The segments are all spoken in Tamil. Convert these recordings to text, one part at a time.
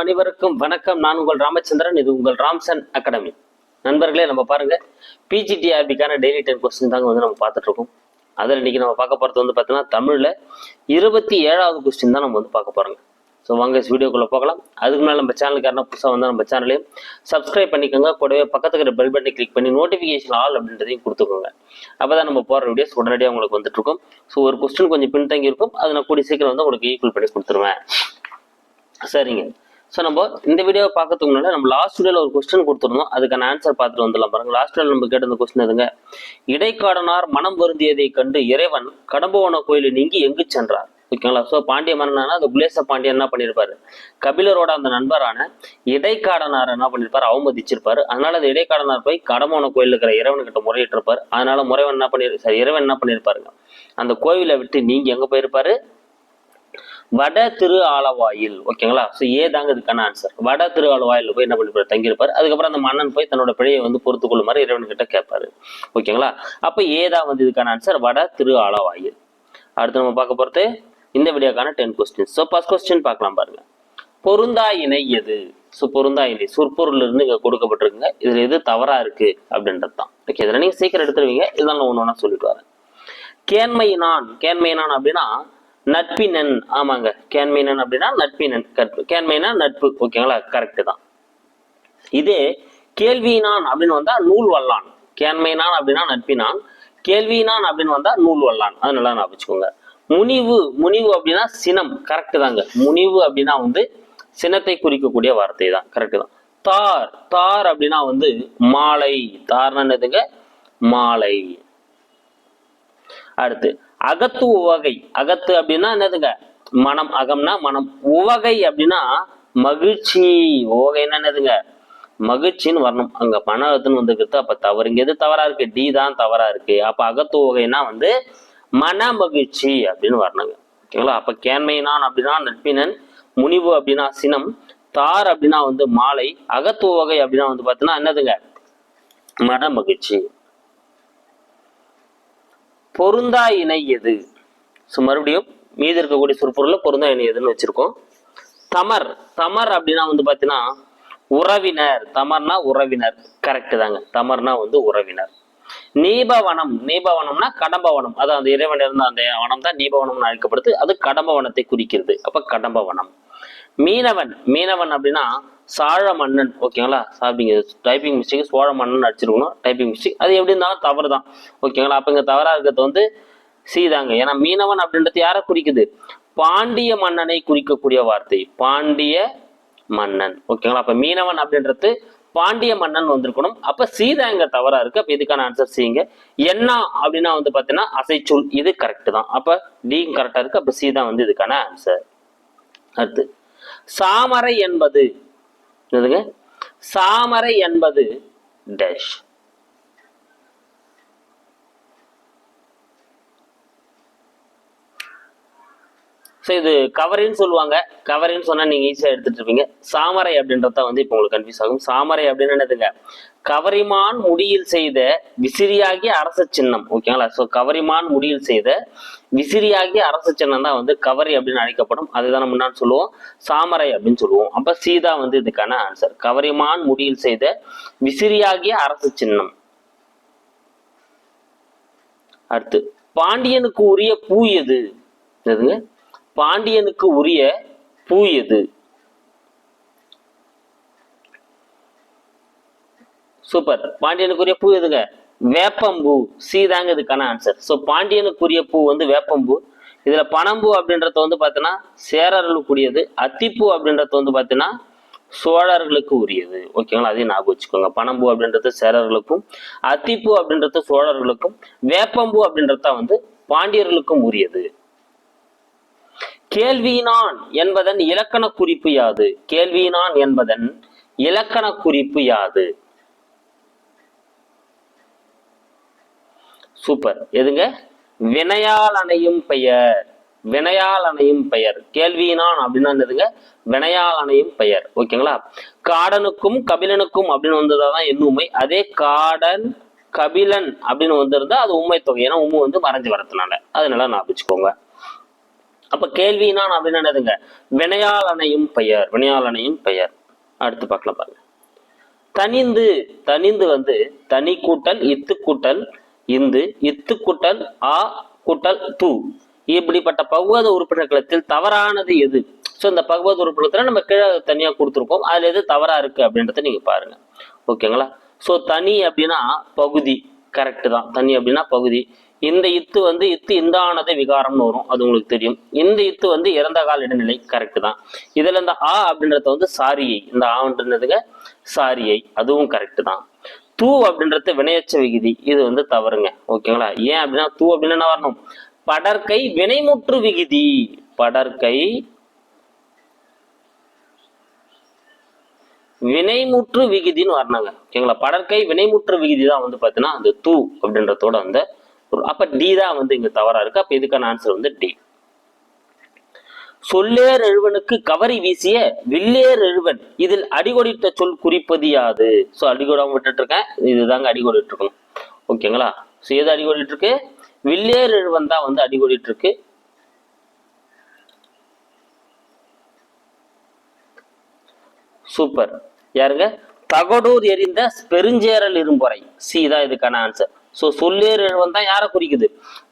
அனைவருக்கும் வணக்கம். நான் உங்கள் ராமச்சந்திரன் இது உங்கள் ராம்சன் அகாடமி. நண்பர்களே நம்ம பாருங்க பிஜிடிஆர்பிக்கான டெய்லி டென் கொஸ்டின் தாங்க வந்து நம்ம பார்த்துட்டு இருக்கோம் அதில் இன்னைக்கு நம்ம பார்க்க போகிறது வந்து பார்த்தீங்கன்னா தமிழில் இருபத்தி ஏழாவது கொஸ்டின் தான் நம்ம வந்து பார்க்க போகிறோங்க ஸோ வாங்க வீடியோக்குள்ளே போகலாம். அதுக்கு மேலே நம்ம சேனலுக்கு புதுசாக வந்தால் நம்ம சேனலையும் சப்ஸ்கிரைப் பண்ணிக்கோங்க. கூடவே பக்கத்துக்கு இருக்கிற பெல் பட்டனை கிளிக் பண்ணி நோட்டிஃபிகேஷன் ஆல் அப்படின்றதையும் கொடுத்துக்கோங்க. அப்போ தான் நம்ம போகிற வீடியோஸ் உடனடியாக உங்களுக்கு வந்துட்டு இருக்கும் ஸோ ஒரு கொஸ்டின் கொஞ்சம் பின்தங்கி இருக்கும். அதை நான் கூடிய சீக்கிரம் வந்து உங்களுக்கு ஈக்குவல் பண்ணி கொடுத்துருவேன். சரிங்க. ஸோ நம்ம இந்த வீடியோ பார்க்கறதுக்கு முன்னாடி நம்ம லாஸ்ட் வீடியோவில் ஒரு கொஸ்டின் கொடுத்துருந்தோம். அதுக்கான ஆன்சர் பார்த்துட்டு வந்துடலாம் பாருங்க. லாஸ்ட் வீடியோ நம்ம கேட்ட கொஸ்டின் எதுங்க? இடைக்காடனார் மனம் வருந்தியதை கண்டு இறைவன் கடம்பவன கோயிலை நீங்கி எங்கு சென்றார்? ஓகேங்களா ஸோ பாண்டிய மன்னனா அந்த குலேச பாண்டியன் என்ன பண்ணியிருப்பாரு கபிலரோட அந்த நண்பரான இடைக்காடனார் என்ன பண்ணியிருப்பாரு அவமதிச்சிருப்பாரு. அதனால அந்த இடைக்காடனார் போய் கடமோன கோயில் இருக்கிற இறைவன்கிட்ட முறையிட்டிருப்பாரு. அதனால முறைவன் என்ன பண்ணி சரி இறைவன் என்ன பண்ணியிருப்பாருங்க அந்த கோவிலை விட்டு நீங்க எங்க போயிருப்பாரு? வட திரு ஆலவாயில். ஓகேங்களா? ஸோ ஏ தாங்க இதுக்கான ஆன்சர் வட திரு ஆலவாயில் போய் என்ன பண்ணிருப்பாரு? தங்கியிருப்பார். அதுக்கப்புறம் அந்த மன்னன் போய் தன்னோட பிழையை வந்து பொறுத்து கொள்ளுமாறு இறைவன்கிட்ட கேட்பாரு. ஓகேங்களா? அப்போ ஏ தான் வந்து இதுக்கான ஆன்சர் வட திரு ஆலவாயில். அடுத்து நம்ம பார்க்க போகிறது இந்த வீடியோக்கான ten question so first question பார்க்கலாம் பாருங்க. பொருந்தா இணை எது? ஸோ பொருந்தா இணை. சொற்பொருள் இருந்து இங்கே கொடுக்கப்பட்டிருக்குங்க. இதில் எது தவறாக இருக்குது அப்படின்றது தான் ஓகே இதில் நீங்கள் சீக்கிரம் எடுத்துருவீங்க. இதெல்லாம் ஒன்று ஒன்றா சொல்லிட்டு வரேன். கேண்மையினான். கேண்மையினான் அப்படின்னா நட்பினன். ஆமாங்க. கேண்மையினன் அப்படின்னா நட்பினன். கற்பு கேண்மைனா நட்பு. ஓகேங்களா கரெக்டு தான். இதே கேள்வினான் அப்படின்னு வந்தா நூல் வல்லான். கேண்மைனான் அப்படின்னா நட்பினான். கேள்வினான் அப்படின்னு வந்தா நூல் வல்லான். அது நல்லா நான் வச்சுக்கோங்க முனிவு முனிவு அப்படின்னா சினம். கரெக்டு தாங்க. முனிவு அப்படின்னா வந்து சினத்தை குறிக்கக்கூடிய வார்த்தை தான். கரெக்டு தான். தார் தார் அப்படின்னா வந்து மாலை. தார்னதுங்க மாலை. அடுத்து அகத்து உவகை. அகத்து அப்படின்னா என்னதுங்க? மனம். அகம்னா மனம். உவகை அப்படின்னா மகிழ்ச்சி. உவகைன்னா என்னதுங்க? மகிழ்ச்சின்னு வரணும். அங்க மனத்துன்னு வந்துக்கிறது அப்ப தவறு. இங்க எது தவறா இருக்கு? டி தான் தவறா இருக்கு. அப்ப அகத்து உவகைனா வந்து மன மகிழ்ச்சி அப்படின்னு வரணுங்க. ஓகேங்களா? அப்ப கேண்மையினான் அப்படின்னா நட்பினன் முனிவு அப்படின்னா சினம் தார் அப்படின்னா வந்து மாலை அகத்துவகை அப்படின்னா வந்து பார்த்தீங்கன்னா என்னதுங்க? மன மகிழ்ச்சி. பொருந்தா இணை எது? ஸோ மறுபடியும் மீதி இருக்கக்கூடிய சொற்பொருளில் பொருந்தா இணை எதுன்னு வச்சுருக்கோம். தமர் தமர் அப்படின்னா வந்து பார்த்தீங்கன்னா உறவினர். தமர்னா உறவினர். கரெக்டு தாங்க. தமர்னா வந்து உறவினர். நீபவனம். நீபவனம்னா கடம்பவனம். அதான் அந்த இறைவன் இருந்த அந்த வனம் தான் நீபவனம்னு அழைக்கப்படுது. அது கடம்பவனத்தை குறிக்கிறது. அப்ப கடம்பவனம். மீனவன் மீனவன் அப்படின்னா சாழ மன்னன். ஓகேங்களா சாப்பிங்க டைப்பிங் மிஸ்டேக் சோழ மன்னன் அடிச்சிருக்கணும். டைப்பிங் மிஸ்டேக் அது எப்படி இருந்தாலும் தவறு தான் ஓகேங்களா அப்போ இங்கே தவறாக இருக்கிறது வந்து சீதாங்க. ஏன்னா மீனவன் அப்படின்றது யாரை குறிக்குது? பாண்டிய மன்னனை குறிக்கக்கூடிய வார்த்தை. பாண்டிய மன்னன். ஓகேங்களா அப்ப மீனவன் அப்படின்றது பாண்டிய மன்னன் வந்திருக்கணும். அப்ப சீதா இங்க தவறா இருக்கு. அப்ப இதுக்கான ஆன்சர் செய்யுங்க. என்ன அப்படின்னா வந்து பாத்தீங்கன்னா அசைச்சொல். இது கரெக்ட் தான். அப்ப டி கரெக்டா இருக்கு. அப்ப சீதா வந்து இதுக்கான ஆன்சர் அடுத்து. சாமரை என்பது. என்னதுங்க? சாமரை என்பது டேஷ் ஸோ இது கவரின்னு சொல்லுவாங்க. கவரின்னு சொன்னால் நீங்கள் ஈஸியாக எடுத்துட்டு இருப்பீங்க. சாமரை அப்படின்றத வந்து இப்போ உங்களுக்கு கன்ஃபியூஸ் ஆகும். சாமரை அப்படின்னு என்னதுங்க? கவரிமான் முடியில் செய்த விசிறியாகிய அரச சின்னம். ஓகேங்களா ஸோ கவரிமான் முடியில் செய்த விசிறியாகிய அரச சின்னம் தான் வந்து கவரி அப்படின்னு அழைக்கப்படும். அதுதான் நம்ம முன்னாடி சொல்லுவோம். சாமரை அப்படின்னு சொல்லுவோம். அப்போ சீதா வந்து இதுக்கான ஆன்சர் கவரிமான் முடியில் செய்த விசிறியாகிய அரச சின்னம். அடுத்து பாண்டியனுக்கு உரிய பூ எது? எதுங்க பாண்டியனுக்கு உரிய பூ எது? சூப்பர் பாண்டியனுக்குரிய பூ எதுங்க? வேப்பம்பூ. சி தாங்க இதுக்கான ஆன்சர் ஸோ பாண்டியனுக்குரிய பூ வந்து வேப்பம்பூ. இதில் பனம்பூ அப்படின்றது வந்து பார்த்தீங்கன்னா சேரர்களுக்குரியது. அத்திப்பூ அப்படின்றது வந்து பார்த்தீங்கன்னா சோழர்களுக்கு உரியது. ஓகேங்களா அதையும் ஞாபகம் வச்சுக்கோங்க. பனம்பூ அப்படின்றது சேரர்களுக்கும் அத்திப்பூ அப்படின்றது சோழர்களுக்கும் வேப்பம்பூ அப்படின்றத வந்து பாண்டியர்களுக்கும் உரியது. கேள்வியினான் என்பதன் இலக்கண குறிப்பு யாது? கேள்வியினான் என்பதன் இலக்கண குறிப்பு யாது? சூப்பர். எதுங்க? வினையால் அணையும் பெயர். வினையால் அணையும் பெயர். கேள்வியினான் அப்படின்னா என்னதுங்க? வினையால் அணையும் பெயர். ஓகேங்களா? காடனுக்கும் கபிலனுக்கும் அப்படின்னு வந்ததாதான் என்ன உண்மை? அதே காடன் கபிலன் அப்படின்னு வந்திருந்தா அது உண்மை தொகை ஏன்னா உண்மை வந்து மறைஞ்சு வரதுனால. அதனால நான் வச்சுக்கோங்க அப்ப கேள்வினான் அப்படின்னு என்னதுங்க வினையாளனையும் பெயர் வினையாளனையும் பெயர். அடுத்து பார்க்கலாம் பாருங்க. தனிந்து தனிந்து வந்து தனி கூட்டல் இத்து கூட்டல் இந்து இத்து கூட்டல் ஆ கூட்டல் தூ. இப்படிப்பட்ட பகுவத உறுப்பினர்களத்தில் தவறானது எது? ஸோ இந்த பகுவத உறுப்பினத்துல நம்ம கீழே தனியா கொடுத்துருக்கோம் அதுல எது தவறா இருக்கு அப்படின்றத நீங்க பாருங்க. ஓகேங்களா ஸோ தனி அப்படின்னா பகுதி. கரெக்டு தான். தனி அப்படின்னா பகுதி. இந்த இத்து வந்து இத்து இந்தானது விகாரம்னு வரும் அது உங்களுக்கு தெரியும். இந்த இத்து வந்து இறந்த கால இடைநிலை கரெக்ட் தான். இதுல இந்த ஆ அப்படின்றத வந்து சாரியை இந்த ஆன்றதுங்க சாரியை அதுவும் கரெக்ட் தான். தூ அப்படின்றது வினையச்ச விகுதி இது வந்து தவறுங்க ஓகேங்களா? ஏன் அப்படின்னா தூ அப்படின்னு என்ன வரணும்? படற்கை வினைமுற்று விகுதி. படற்கை வினைமுற்று விகுதின்னு வரணுங்க ஓகேங்களா? படற்கை வினைமுற்று விகுதி தான் வந்து பார்த்தீங்கன்னா அந்த தூ அப்படின்றதோட அந்த பொருள். அப்ப டி தான் வந்து இங்க தவறா இருக்கு. அப்ப இதுக்கான ஆன்சர் வந்து டி சொல்லேர் எழுவனுக்கு கவரி வீசிய வில்லேர் எழுவன். இதில் அடிகொடிட்ட சொல் குறிப்பது யாது? ஸோ அடிகொடாம விட்டுட்டு இருக்கேன். இதுதாங்க அடிகொடிட்டு இருக்கணும். ஓகேங்களா ஸோ எது அடிகொடிட்டு இருக்கு? வில்லேர் எழுவன் தான் வந்து அடிகொடிட்டு இருக்கு. சூப்பர் யாருங்க? தகடூர் எரிந்த பெருஞ்சேரல் இரும்புறை. சி தான் இதுக்கான ஆன்சர் ஸோ சொல்லேர் எழுவன் தான் யாரை குறிக்குது?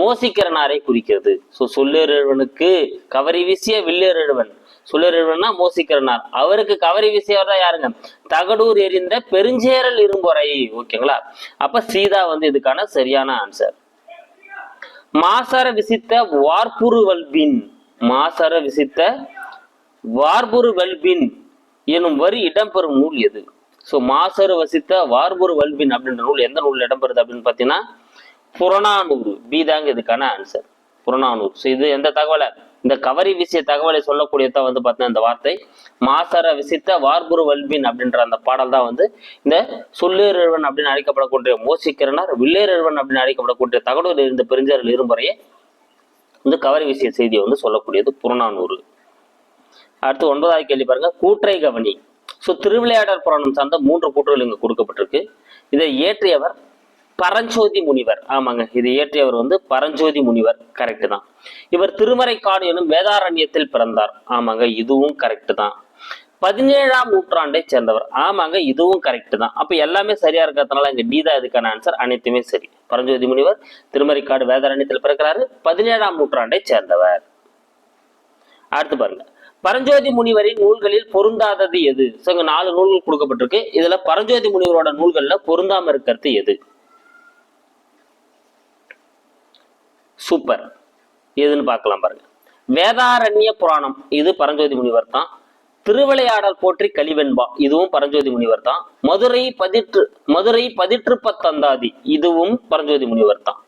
மோசிக்கிறனாரை குறிக்கிறது ஸோ சொல்லேர் எழுவனுக்கு கவரி வீசிய வில்லேர் எழுவன். மோசிக்கிறனார். அவருக்கு கவரி வீசியவர் தான் யாருங்க? தகடூர் எரிந்த பெருஞ்சேரல் இரும்பொறை. ஓகேங்களா? அப்ப சீதா வந்து இதுக்கான சரியான ஆன்சர் மாசர விசித்த வார்புரு வல்பின் மாசர விசித்த வார்புரு வல்பின் எனும் வரி இடம்பெறும் நூல் எது? ஸோ மாசர் வசித்த வார்புரு வல்பின் அப்படின்ற நூல் எந்த நூல் இடம்பெறுது அப்படின்னு பார்த்தீங்கன்னா புறநானூறு. பி தாங்க இதுக்கான ஆன்சர் புறநானூறு. ஸோ இது எந்த தகவலை? இந்த கவரி விசிய தகவலை சொல்லக்கூடியதான் வந்து பார்த்தீங்கன்னா இந்த வார்த்தை. மாசர விசித்த வார்புரு வல்பின் அப்படின்ற அந்த பாடல் தான் வந்து இந்த சொல்லேரழ்வன் அப்படின்னு அழைக்கப்படக்கூடிய மோசிக்கிறனர் வில்லேரழ்வன் அப்படின்னு அழைக்கப்படக்கூடிய தகடூர் இருந்த பெருஞ்சரில் இருமுறையே வந்து கவரி விசிய செய்தியை வந்து சொல்லக்கூடியது புறநானூறு. அடுத்து ஒன்பதாவது கேள்வி பாருங்க. கூற்றை கவனி. ஸோ திருவிளையாடல் புராணம் சார்ந்த மூன்று கூற்றுகள் இங்கு கொடுக்கப்பட்டிருக்கு. இதை இயற்றியவர் பரஞ்சோதி முனிவர். ஆமாங்க இது இயற்றியவர் வந்து பரஞ்சோதி முனிவர். கரெக்டு தான். இவர் திருமறைக்காடு எனும் வேதாரண்யத்தில் பிறந்தார். ஆமாங்க இதுவும் கரெக்டு தான். பதினேழாம் நூற்றாண்டை சேர்ந்தவர். ஆமாங்க இதுவும் கரெக்ட் தான். அப்ப எல்லாமே சரியா இருக்கிறதுனால இங்க டி தான் இதுக்கான ஆன்சர் அனைத்துமே சரி. பரஞ்சோதி முனிவர் திருமறைக்காடு வேதாரண்யத்தில் பிறக்கிறாரு. பதினேழாம் நூற்றாண்டை சேர்ந்தவர். அடுத்து பாருங்க. பரஞ்சோதி முனிவரின் நூல்களில் பொருந்தாதது எது? ஸோ நாலு நூல்கள் கொடுக்கப்பட்டிருக்கு. இதுல பரஞ்சோதி முனிவரோட நூல்கள்ல பொருந்தாம இருக்கிறது எது? சூப்பர். எதுன்னு பார்க்கலாம் பாருங்க. வேதாரண்ய புராணம். இது பரஞ்சோதி முனிவர் தான். திருவிளையாடல் போற்றி கலிவெண்பா. இதுவும் பரஞ்சோதி முனிவர் தான். மதுரை பதிற்று மதுரை பதிற்று பத்தந்தாதி இதுவும் பரஞ்சோதி முனிவர் தான்.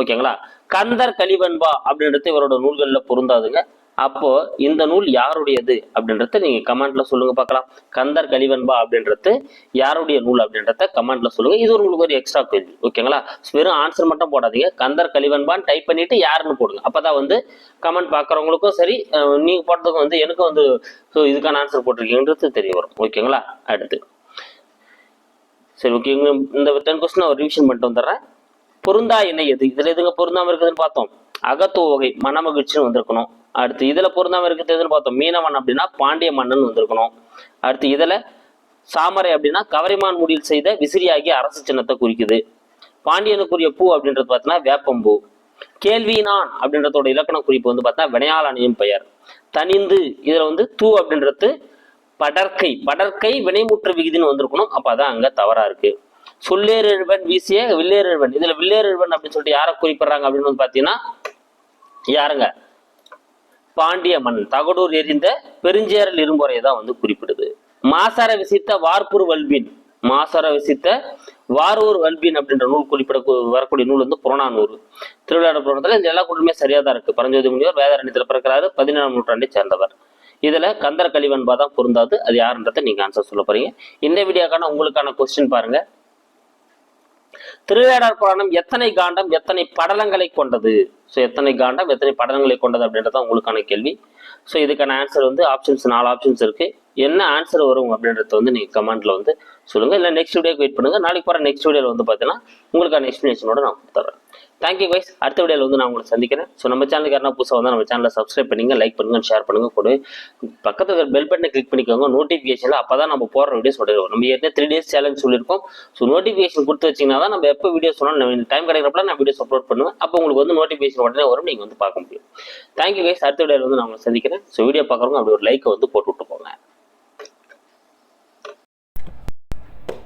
ஓகேங்களா? கந்தர் கலிவெண்பா அப்படின்றது இவரோட நூல்கள்ல பொருந்தாதுங்க. அப்போ இந்த நூல் யாருடையது அப்படின்றத நீங்க கமெண்ட்ல சொல்லுங்க பார்க்கலாம். கந்தர் கலிவன்பா அப்படின்றது யாருடைய நூல் அப்படின்றத கமெண்ட்ல சொல்லுங்க. இது ஒரு உங்களுக்கு ஒரு எக்ஸ்ட்ரா கேள்வி ஓகேங்களா வெறும் ஆன்சர் மட்டும் போடாதீங்க. கந்தர் கலிவெண்பான்னு டைப் பண்ணிட்டு யாருன்னு போடுங்க. அப்பதான் வந்து கமெண்ட் பார்க்குறவங்களுக்கும் சரி நீங்க போட்டதுக்கும் வந்து எனக்கும் வந்து ஸோ இதுக்கான ஆன்சர் போட்டிருக்கீங்கன்றது தெரிய வரும் ஓகேங்களா அடுத்து. சரி ஓகே இந்த டென் கொஸ்டின் ஒரு ரிவிஷன் பண்ணிட்டு வந்துடுறேன். பொருந்தா என்ன எது? இதுல எதுங்க பொருந்தாம இருக்குதுன்னு பார்த்தோம். அகத்துவகை மனமகிழ்ச்சின்னு வந்திருக்கணும். அடுத்து இதில் பொருந்தாமல் இருக்கிறது எதுன்னு பார்த்தோம். மீனவன் அப்படின்னா பாண்டிய மன்னன் வந்திருக்கணும். அடுத்து இதில் சாமரை அப்படின்னா கவரிமான் முடியில் செய்த விசிறியாகிய அரசு சின்னத்தை குறிக்குது. பாண்டியனுக்குரிய பூ அப்படின்றது பார்த்தீங்கன்னா வேப்பம்பூ. கேள்வினான் அப்படின்றதோட இலக்கண குறிப்பு வந்து பார்த்தா வினையால் அணியும் பெயர். தனிந்து இதில் வந்து தூ அப்படின்றது படற்கை. படற்கை வினைமுற்று விகுதின்னு வந்திருக்கணும். அப்போ அதான் அங்கே தவறாக இருக்கு. சொல்லேரெழுவன் வீசிய வில்லேரெழுவன் இதில் வில்லேரெழுவன் அப்படின்னு சொல்லிட்டு யாரை குறிப்பிடுறாங்க அப்படின்னு வந்து பார்த்தீங்கன்னா யாருங்க? பாண்டிய மன்னன் தகடூர் எரிந்த பெருஞ்சேரல் இரும்புறையை தான் வந்து குறிப்பிடுது. மாசர விசித்த வார்புர் வல்பின் மாசர விசித்த வாரூர் வல்பின் அப்படின்ற நூல் குறிப்பிட வரக்கூடிய நூல் வந்து புறநானூறு. திருவிளையாடல் புராணத்தில் இந்த எல்லா கூட்டமே சரியாக தான் இருக்கு. பரஞ்சோதி முனிவர் வேதாரண்யத்தில் பிறக்கிறாரு பதினேழாம் நூற்றாண்டை சேர்ந்தவர். இதுல கந்தர கலிவன்பா தான் பொருந்தாது. அது யாருன்றதை நீங்க ஆன்சர் சொல்ல போறீங்க. இந்த வீடியோக்கான உங்களுக்கான கொஸ்டின் பாருங்க. திருவேடர் புராணம் எத்தனை காண்டம் எத்தனை படலங்களை கொண்டது? ஸோ எத்தனை காண்டம் எத்தனை படங்களை கொண்டது அப்படின்றது தான் உங்களுக்கான கேள்வி. ஸோ இதுக்கான ஆன்சர் வந்து ஆப்ஷன்ஸ் நாலு ஆப்ஷன்ஸ் இருக்குது என்ன ஆன்சர் வரும் அப்படின்றத வந்து நீங்கள் கமெண்ட்டில் வந்து சொல்லுங்கள் இல்லை நெக்ஸ்ட் வீடியோக்கு வெயிட் பண்ணுங்கள் நாளைக்கு போகிற நெக்ஸ்ட் வீடியோவில் வந்து பார்த்தீங்கன்னா உங்களுக்கான எக்ஸ்ப்ளனேஷனோட நான் கொடுத்துட்றேன் தேங்க்யூ வைஸ் அடுத்த வீடியோவில் வந்து நான் உங்களை சந்திக்கிறேன். ஸோ நம்ம சேனலுக்கு யாரா புதுசாக வந்தால் நம்ம சேனலை சப்ஸ்கிரைப் பண்ணுங்க லைக் பண்ணுங்க ஷேர் பண்ணுங்க. கூட பக்கத்தில் பெல் பட்டனை கிளிக் பண்ணிக்கோங்க. நோட்டிஃபிகேஷனில் அப்போ தான் நம்ம போடுற வீடியோஸ் சொல்லிடுவோம் நம்ம ஏற்கனவே த்ரீ டேஸ் சேலஞ்ச் சொல்லியிருக்கோம். ஸோ நோட்டிஃபிகேஷன் கொடுத்து வச்சிங்கன்னா தான் நம்ம எப்போ வீடியோ சொன்னாலும் டைம் கிடைக்கிறப்பல நான் வீடியோஸ் அப்லோட் பண்ணுவேன். அப்போ உங்களுக்கு வந்து நோட்டிஃபிகேஷன் உடனே வரும். நீங்கள் வந்து பார்க்க முடியும். தேங்க்யூ வைஸ் அடுத்த வீடியோவில் வந்து நான் உங்களை சந்திக்கிறேன். ஸோ வீடியோ பார்க்குறவங்க அப்படி ஒரு லைக்கை வந்து போட்டு விட்டு போங்க